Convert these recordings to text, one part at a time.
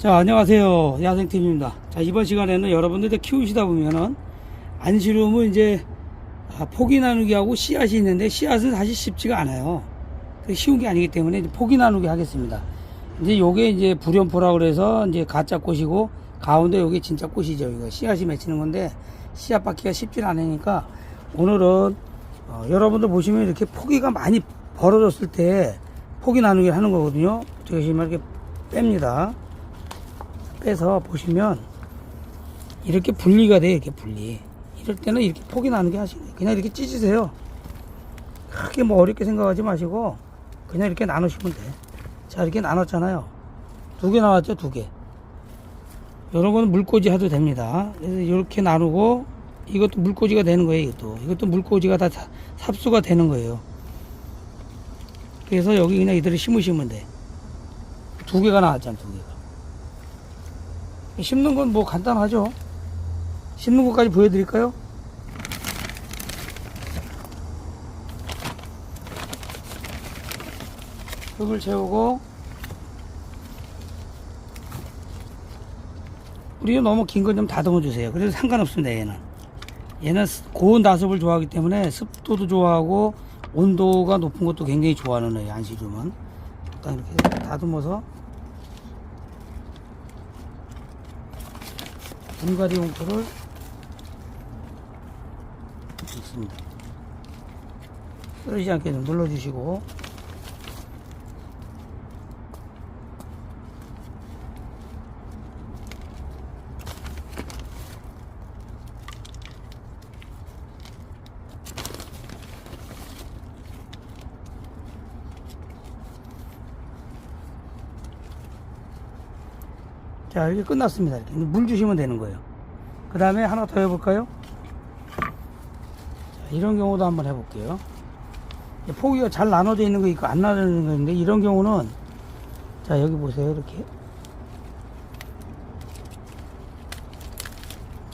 자, 안녕하세요. 야생팀입니다. 자, 이번 시간에는 여러분들 키우시다 보면은 안시름은 이제 아, 포기 나누기 하고 씨앗이 있는데 씨앗은 사실 쉽지가 않아요. 쉬운 게 아니기 때문에 포기 나누기 하겠습니다. 이제 요게 이제 불연포라 그래서 이제 가짜 꽃이고 가운데 요게 진짜 꽃이죠. 이거 씨앗이 맺히는 건데 씨앗 받기가 쉽지 않으니까 오늘은 어, 여러분들 보시면 이렇게 포기가 많이 벌어졌을 때 포기 나누기 하는 거거든요. 보시면 이렇게 뺍니다. 빼서 보시면 이렇게 분리가 돼요. 이렇게 분리. 이럴 때는 이렇게 포기 나누기 하시면 돼요. 그냥 이렇게 찢으세요. 크게 뭐 어렵게 생각하지 마시고 그냥 이렇게 나누시면 돼. 자 이렇게 나눴잖아요. 두 개 나왔죠, 두 개. 이런 거는 물꽂이 해도 됩니다. 그래서 이렇게 나누고 이것도 물꽂이가 되는 거예요. 이것도 이것도 물꽂이가 다 사- 삽수가 되는 거예요. 그래서 여기 그냥 이대로 심으시면 돼. 두 개가 나왔잖아, 두 개가. 심는 건 뭐 간단하죠. 심는 것까지 보여드릴까요? 흙을 채우고 우리는 너무 긴 건 좀 다듬어 주세요. 그래도 상관없습니다. 얘는 얘는 스- 고온 다습을 좋아하기 때문에 습도도 좋아하고 온도가 높은 것도 굉장히 좋아하는 애예요. 안시름은 일단 이렇게 다듬어서 분갈이 용토를 있습니다. 쓰러지지 않게 좀 눌러주시고 자 이렇게 끝났습니다. 이렇게 물 주시면 되는 거예요. 그 다음에 하나 더 해볼까요? 자, 이런 경우도 한번 해볼게요. 포기가 잘 나눠져 있는 거 있고 안 나눠져 있는 거 있는데 이런 경우는 자 여기 보세요 이렇게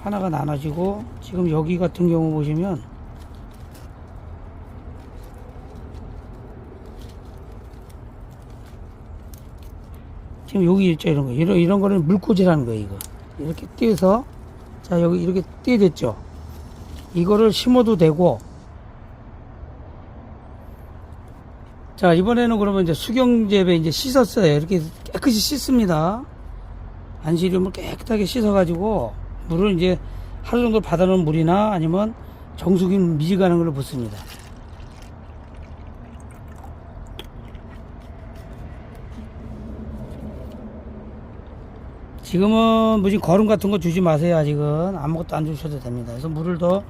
하나가 나눠지고 지금 여기 같은 경우 보시면 지금 여기 있죠 이런 거. 이런 이런 거는 물꽂이라는 거예요 이거. 이렇게 띄어서 자 여기 이렇게 띄어졌죠? 이거를 심어도 되고. 자 이번에는 그러면 이제 수경재배 이제 씻었어요. 이렇게 깨끗이 씻습니다. 안시름을 깨끗하게 씻어 가지고 물을 이제 하루 정도 받아놓은 물이나 아니면 정수기 미지가는 걸로 붓습니다 지금은 무슨 거름 같은 거 주지 마세요 아직은. 아무것도 안 주셔도 됩니다. 그래서 물을 더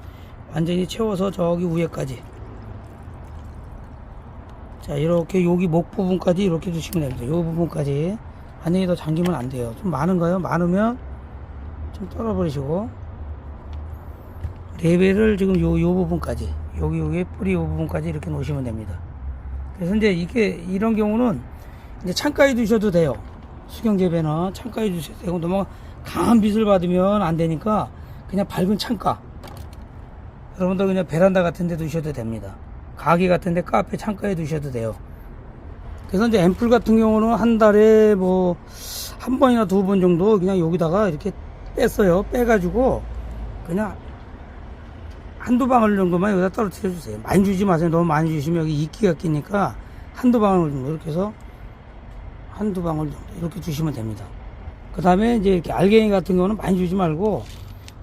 완전히 채워서 저기 위에까지. 자 이렇게 여기 목 부분까지 이렇게 주시면 됩니다. 요 부분까지. 안에 더 잠기면 안 돼요. 좀 많은가요? 많으면 좀 떨어버리시고. 레벨을 지금 요, 요 부분까지. 여기 여기 뿌리 요 부분까지 이렇게 놓으시면 됩니다. 그래서 이제 이게 이런 경우는 이제 창가에 두셔도 돼요 수경재배는 창가에 두셔도 되고 너무 강한 빛을 받으면 안 되니까 그냥 밝은 창가. 여러분들 그냥 베란다 같은 데 두셔도 됩니다. 가게 같은 데 카페 창가에 두셔도 돼요. 그래서 이제 앰플 같은 경우는 한 달에 뭐 한 번이나 두 번 정도 그냥 여기다가 이렇게 뺐어요. 빼가지고 그냥 한두 방울 정도만 여기다 떨어뜨려 주세요. 많이 주지 마세요. 너무 많이 주시면 여기 이끼가 끼니까 한두 방울 정도 이렇게 해서 한두 방울 정도 이렇게 주시면 됩니다. 그 다음에 이제 이렇게 알갱이 같은 거는 많이 주지 말고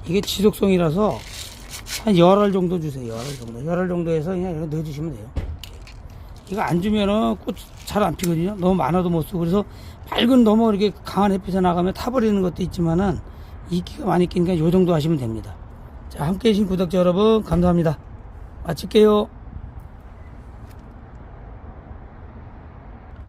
이게 지속성이라서 한 열알 정도 주세요. 열알 정도. 열알 정도 해서 그냥 이렇게 넣어주시면 돼요. 이거 안 주면은 꽃 잘 안 피거든요. 너무 많아도 못 쓰고. 그래서 밝은 너무 이렇게 강한 햇빛에 나가면 타버리는 것도 있지만은 이끼가 많이 끼니까 요 정도 하시면 됩니다. 자, 함께 해주신 구독자 여러분, 감사합니다. 마칠게요.